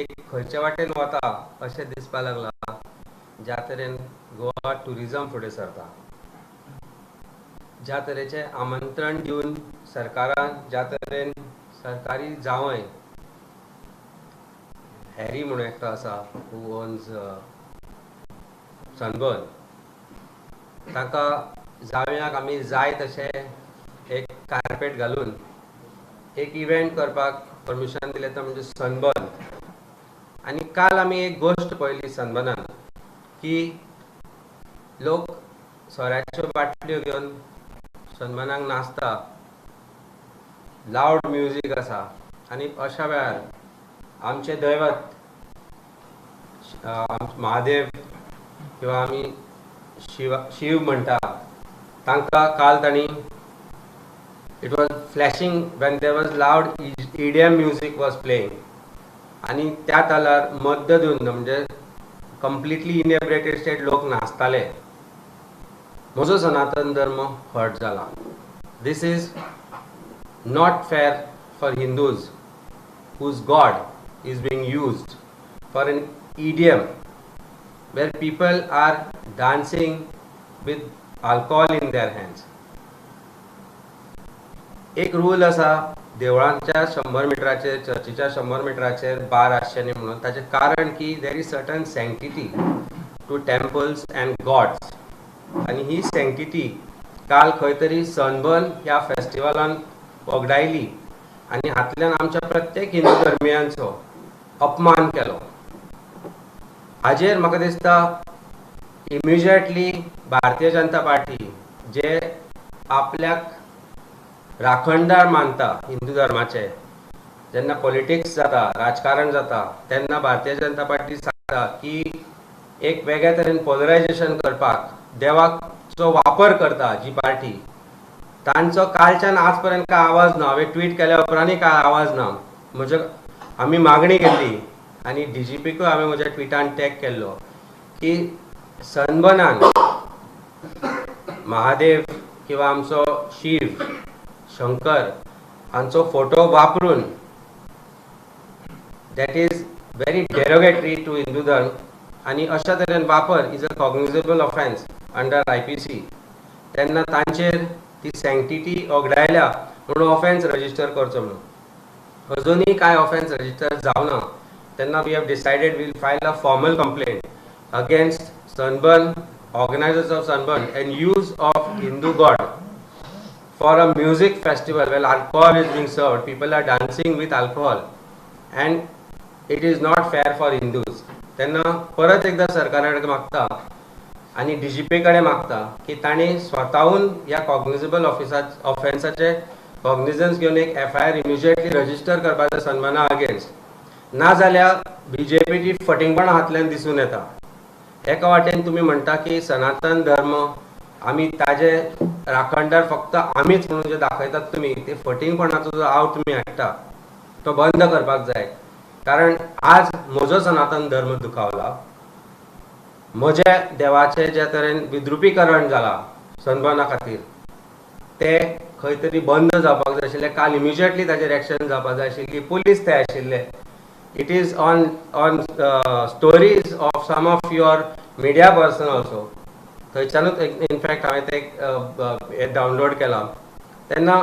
एक खंयच्या वाटेन वता अशें दिसपाक लागलां ज्या तरेन गोवा ट्युरिजम फुडें सरता. ज्या तरेचें आमंत्रण दिवन सरकारान ज्या तरेन सरकारी जावंय हॅरी म्हणून एकटो आसा हू ओन्स सनबर्न ताका जावयाक आमी जाय तशें एक कार्पेट घालून एक इव्हेंट करपाक परमिशन दिलें तो म्हणजे सनबर्न आनी काल आमी एक गोश्ट पळयली सनबर्नान की लोक सोऱ्याच्यो बाटल्यो घेवन सन्मानाक नाचता लावड म्युजीक आसा आनी अशा वेळार आमचे दैवत महादेव किंवा आमी शिव शिव म्हणटा तांकां काल तांणी it was flashing when there was loud EDM music was playing आणि त्या तालार मद्य देऊन म्हणजे कम्प्लिटली इनएब्रेटेड स्टेट लोक नाचताले. म्हजो सनातन धर्म हर्ट जाला this is not fair for Hindus whose god is being use for an EDM where people are dancing with alcohol in their hands एक रूल असा देवळांच्या शंबर मिटराचेर चर्चीच्या शंबर मिटराचेर बार आसचे न्ही म्हणून ताचें कारण की there is certain sanctity to temples and gods आनी ही सँक्टिटी काल खंय तरी सनबर्न ह्या फेस्टिवलान वगडायली आनी हातल्यान आमच्या प्रत्येक हिंदू धर्मियांचो अपमान केलो. हाजेर म्हाका दिसता इमिजिएटली भारतीय जनता पार्टी जे आपल्याक राखणदार मानता हिंदू धर्माचे. जेन्ना पॉलिटिक्स जाता राजकारण जाता तेन्ना भारतीय जनता पार्टी सांगता की एक वेगळ्या तरेन पोलरायझेशन करपाक देवाचो वापर करता जी पार्टी तांचो कालच्यान आज पर्यंत काय आवाज ना. हांवें ट्वीट केल्या उपरांतय काय आवाज ना. म्हजे आमी मागणी केल्ली आनी डी जी पीकूय हांवें म्हज्या ट्विटान टॅग केल्लो की सनबर्नान महादेव किंवा आमचो शिव शंकर हांचो फोटो वापरून that is very derogatory to Hindu dharma आनी अशा तरेन वापर is a cognizable offence under I P C तेन्ना तांचेर ती सँक्टिटी ओगडायल्या म्हणून ऑफेन्स रजिस्टर करचो म्हणून. अजूनही कांय ऑफेन्स रजिस्टर जावना तेन्ना we have decided will file a formal complaint against Sunburn organisers of Sunburn and use of Hindu god for a music festival. Where alcohol is being served, people are dancing with alcohol, and it is not fair for Hindus. तेन्ना परत एकदा सरकारा कडेन मागता आनी D G P कडेन मागता की तांणी स्वताहून ह्या कॉग्निजेबल ऑफिसा ऑफेन्साचे कॉग्निजन्स घेवन एक F I R immediately register करपाच्या सन्माना अगेन्स्ट ना जाल्यार बी जे पीची फटिंगपण हातल्यान दिसून येता. एका वाटेन तुमी म्हणटा की सनातन धर्म आमी ताजे राखणदार फक्त आमीच म्हणून जे दाखयतात तुमी ते फटींगपणाचो जो आव तुमी हाडटा तो बंद करपाक जाय. कारण आज म्हजो सनातन धर्म दुखावला. म्हजे देवाचे जे तरेन विद्रुपीकरण जाला सनबना खातीर ते खंय तरी बंद जावपाक जाय आशिल्ले काल इमिजिएटली ताचेर एक्शन जावपाक जाय आशिल्ली पुलीस ते आशिल्ले. It is on on stories of some of your media person also थंयच्यानूच in fact हांवें ते डावनलोड केला. तेन्ना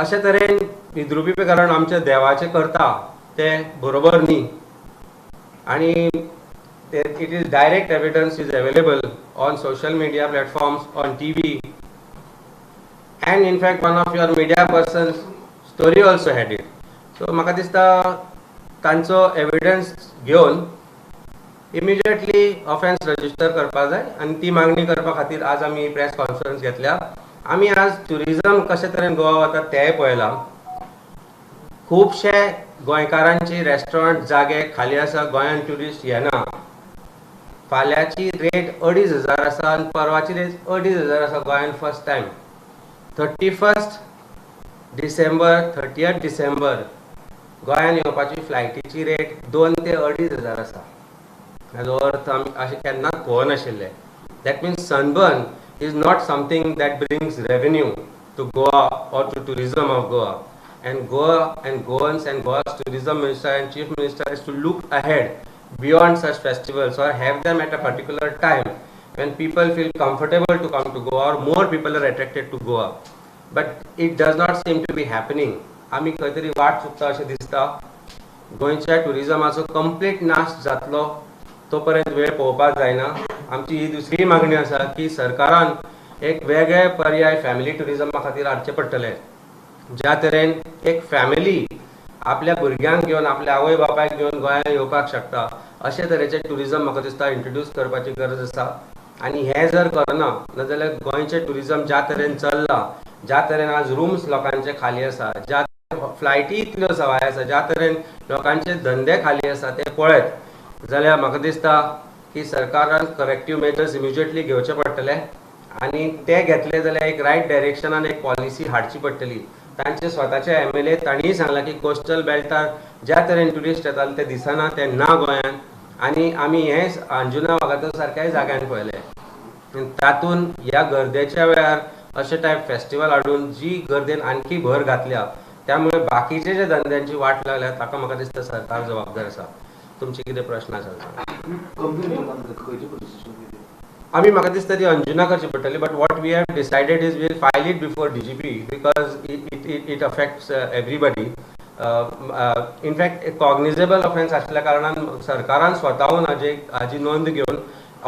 अशे तरेन विद्रुपीकरण आमच्या देवाचें करता ते बरोबर न्ही. आनी it is direct evidence is available on social media platforms on T V and in fact one of your media person story also had it so म्हाका दिसता तांचो एविडन्स घेवन इमिजिएटली ऑफेन्स रजिस्टर करपाक जाय आनी ती मागणी करपा खातीर आज आमी प्रेस कॉन्फरन्स घेतल्या. आमी आज ट्युरिजम कशे तरेन गोवा वता तेंय पळयलां. खुबशे गोंयकारांची रेस्टॉरंट जागे खाली आसा गोंयान ट्युरिस्ट येना. फाल्यांची रेट अडीच हजार आसा आनी परवाची रेट अडीच हजार आसा गोंयान first time thirty first December thirty December गोंयान येवपाची फ्लायटीची रेट दोन ते अडीच हजार आसा. हाजो अर्थ आमी अशें केन्नाच पळोवनाशिल्ले that means Sunburn is not something that brings revenue to Goa or to tourism of Goa and Goa and Goans and Goa's tourism minister and chief minister is to look ahead beyond such festivals or have them at a particular time when people feel comfortable to come to Goa or more people are attracted to Goa. But it does not seem to be happening. आमी खंय तरी वाट चुकता अशें दिसता गोंयच्या टुरिजमाचो complete नाश जातलो तो पर्यंत वेळ पळोवपाक जायना. आमची ही दुसरी मागणी आसा की सरकारान एक वेगळे पर्याय फॅमिली टुरिजमा खातीर हाडचे पडटले. ज्या तरेन एक फॅमिली आपल्या भुरग्यांक घेवन आपल्या आवय बापायक घेवन गोंयांत येवपाक शकता. अशे तरेचे टुरिजम म्हाका दिसता इंट्रोड्यूस करपाची गरज आसा. आनी हें जर करना नाजाल्यार गोंयचें टुरिजम ज्या तरेन चल्ला ज्या तरेन आज रूम्स लोकांचे खाली आसा ज्या फ्लायटी इतल्यो सवाय आसा ज्या तरेन लोकांचे धंदे खाली आसा ते पळयत. जाल्यार म्हाका दिसता की सरकारान करेक्टीव मेजर्स इमिजिएटली घेवचे पडटले आनी ते घेतले जाल्यार एक रायट डायरेक्शनान एक पॉलिसी हाडची पडटली. तांचे स्वताचे एम एल ए तांणीय सांगलां की कोस्टल बेल्टार ज्या तरेन ट्युरिस्ट येताले ते दिसना ते ना गोंयांत आनी आमी हें अंजुना वागातोर सारक्या जाग्यान पळयलें. तातूंत ह्या गर्देच्या वेळार अशे टायप फेस्टिवल हाडून जी गर्देन आणखी भर घातल्या. त्यामुळे बाकीचे जे धंद्यांची वाट लागल्या ताका म्हाका दिसता सरकार जबाबदार आसा. तुमचे कितें प्रश्न आसा आमी म्हाका दिसता ती. अंजुना करची पडटली but what we have decided is will file it before D G P because it it it affects everybody in fact cognizable offence आसल्या कारणान सरकारान स्वताहून हाजी हाजी नोंद घेवन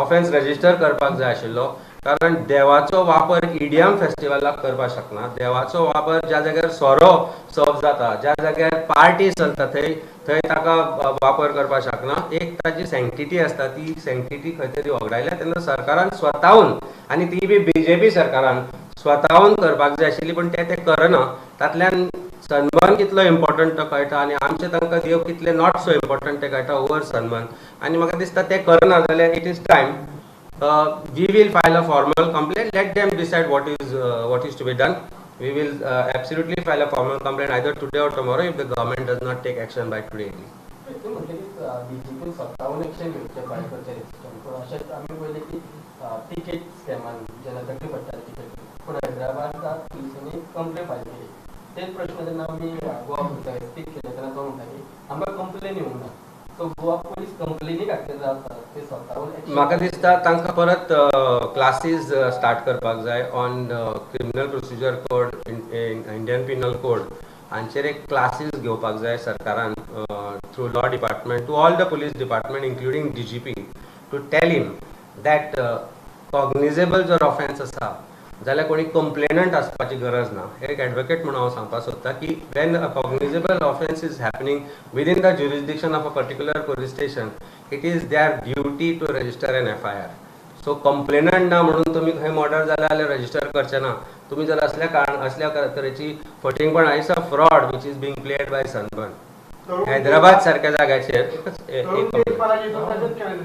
ऑफेन्स रजिस्टर करपाक जाय आशिल्लो. कारण देवाचो वापर इडियम फेस्टिवलाक करपाक शकना. देवाचो वापर ज्या जाग्यार सोरो सर्व जाता ज्या जाग्यार पार्टी चलता थंय थंय ताका वापर करपाक शकना. एक ताची सँक्टिटी आसता ती सँक्टिटी खंय तरी वगडायल्या तेन्ना सरकारान स्वताहून आनी ती बी बीजेपी सरकारान स्वताहून करपाक जाय आशिल्ली पूण ते ते करना. तातल्यान सन्मान कितलो इम्पॉर्टंट तो कळटा आनी आमचे तांकां देव कितले नॉट सो इम्पॉर्टंट ते कळटा ओवर सन्मान. आनी म्हाका दिसता ते करना जाल्यार it is time We will file a formal complain let them decide what is what is to be done we will uh, absolutely file a formal complaint either today or tomorrow if the government does not take action by today evening. ते म्हटले की DGP स्वतःहून action घेवचे बायकरचे registration पूण अशेंच आमी पयलें की तिकेट स्कॅमान जेन्ना दंडी पडटाली तिकेट पूण हैदराबादात पुलिसांनी कंप्लेन फायल केली तेच प्रश्न जेन्ना आमी गोवा पुलिसाक स्पीक केले तेन्ना तो म्हणटा की आमकां कंप्लेन येवंक ना सो गोवा म्हाका दिसता तांकां परत क्लासीस स्टार्ट करपाक जाय on criminal procedure code Indian penal code हांचेर एक क्लासीस घेवपाक जाय सरकारान through law department to all the police department including D G P to tell him that cognizable जर ऑफेन्स आसा जाल्यार कोणी कंप्लेनंट आसपाची गरज ना. एक एडवोकेट म्हणून हांव सांगपाक सोदता की when a cognizable offence is happening within the jurisdiction of a particular police station it is their duty to register an F I R so complainant ना म्हणून तुमी खंय मर्डर जाला जाल्यार रजिस्टर करचे ना. तुमी जर असल्या कारण असल्या तरेची फटींगपण it's a fraud which is being played by Sunburn Hyderabad सारख्या जाग्याचेर.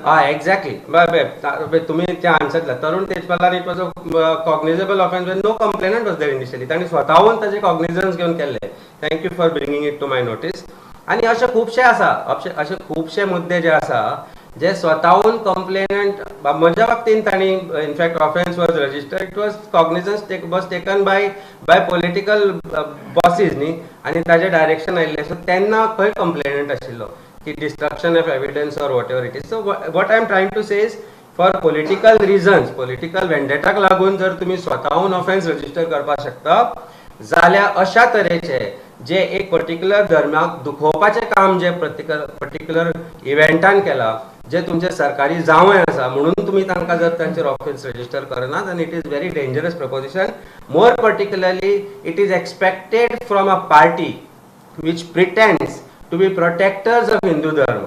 हय एक्झॅक्टली तुम्ही ते आन्सर दिला Tarun तेजपालान it was a cognizable offence when no complainant was there initially तांणी स्वताहून ताचे कॉग्निजन्स घेवन केल्ले. Thank you for bringing it to my notice आनी अशे खुबशे आसा अशे खुबशे मुद्दे जे आसा जे स्वताहून कंप्लेनंट म्हज्या बाबतींत तांणी in fact offence was register it was cognizance was taken by by political bosses न्ही आनी ताजें डायरेक्शन आयिल्लें सो तेन्ना खंय कंप्लेनंट आशिल्लो की destruction of evidence or whatever it is so what I'm trying to say is for political reasons political वेंडेटाक लागून जर तुमी स्वताहून ऑफेन्स रजिस्टर करपाक शकता जाल्यार अशा तरेचे जे एक पर्टिक्युलर धर्माक दुखोवपाचें काम जे पर्टिक्युलर इव्हेंटान केलां जे तुमचे सरकारी जावंय आसा म्हणून तुमी तांकां जर तांचेर ऑफेन्स रजिस्टर करनात आनी it is very dangerous proposition more particularly it is expected from a party which pretends to be protectors of Hindu dharma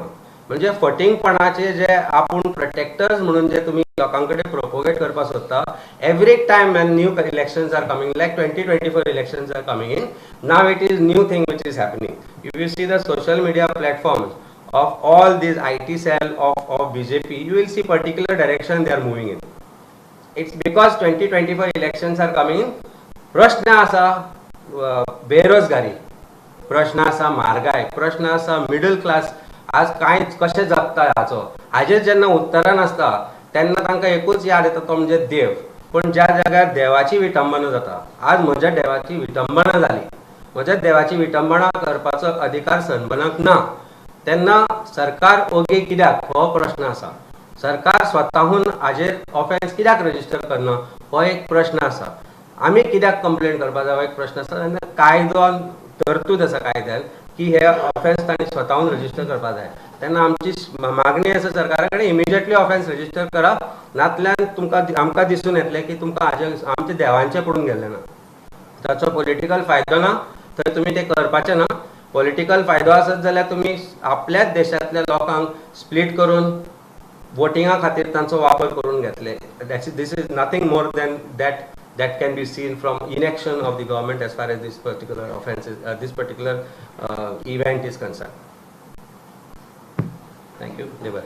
म्हणजे फटिंगपणाचे जे आपूण प्रोटेक्टर्स म्हणून जे तुम्ही लोकांकडे प्रोपोगेट करपाक सोदता every time when new elections are coming like twenty twenty four elections are coming in now it is new thing which is happening you will see the social media platforms of of these IT cell of, of BJP, see particular direction particular direction in it's because twenty twenty four 2024 are are coming. प्रश्न आसा बेरोजगारी प्रश्न आसा मार्गाय प्रश्न आसा middle class आज कांयच कशें जगता हाचो हाजेर जेन्ना उत्तरां आसता तेन्ना तांकां एकूच याद येता तो म्हणजे देव. पूण ज्या जाग्यार देवाची विटंबना जाता आज म्हज्या देवाची विटंबना जाली म्हज्या देवाची विटंबना करपाचो अधिकार सनबनाक ना. तेन्ना सरकार ओगे कित्याक हो प्रश्न आसा सरकार स्वताहून हाजेर ऑफेन्स कित्याक रजिस्टर करना हो एक प्रश्न आसा आमी कित्याक कंप्लेन करपाक जाय हो एक प्रश्न आसा तेन्ना कायदो तरतूद आसा कायद्यान की हे ऑफेन्स तांणी स्वताहून रजिस्टर करपाक जाय तेन्ना आमची मागणी आसा सरकारा कडेन इमिजिएटली ऑफेन्स रजिस्टर करप नातल्यान तुमकां आमकां दिसून येतलें की तुमकां हाजे आमच्या देवांचें पडून गेल्लें ना. ताचो पॉलिटिकल फायदो ना तर तुमी तें करपाचें ना. पॉलिटिकल फायदो आसत जाल्यार तुमी आपल्याच देशांतल्या लोकांक स्प्लीट करून वोटिंगा खातीर तांचो वापर करून घेतले. This is nothing more than that that can be seen from inaction of the government as far as this particular offense is, uh, this particular uh, event is concerned. Thank you. Devar.